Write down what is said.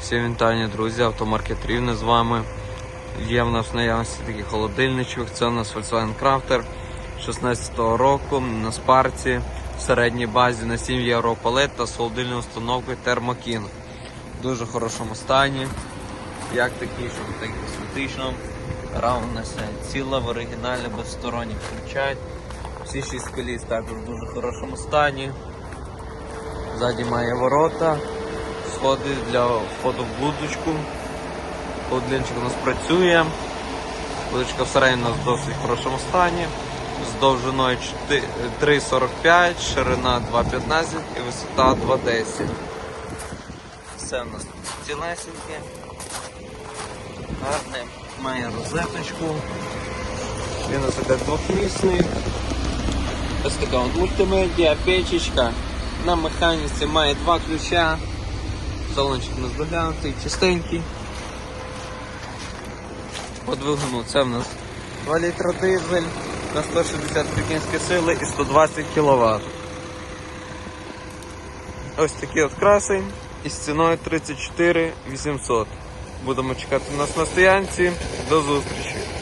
Всім вітання, друзі, автомаркет Рівне з вами. Є в нас в наявності такий холодильничок. Це у нас Volkswagen Crafter 16-го року на спарці в середній базі на 7 євро палет та з холодильною установкою Thermokin. В дуже хорошому стані. Як такий, щоб так косметично. У ціла, в оригіналі без сторонніх включать. Всі 6 коліс також в дуже хорошому стані. Ззаді має ворота, сходи для входу в будочку. Холодильничок у нас працює. Будочка всередині у нас в досить хорошому стані. З довжиною 3,45, ширина 2,15 і висота 2,10. Все у нас тут цілесеньке. Гарне, має розеточку. Він у іде двохмісний. Ось така мультимедіа, печечка. На механіці має два ключа. Салончик у нас доглянутий, чистенький. По це в нас 2 літра дизель на 160 кінські сили і 120 кВт. Ось такі от краси із ціною 34 800. Будемо чекати нас на стоянці. До зустрічі!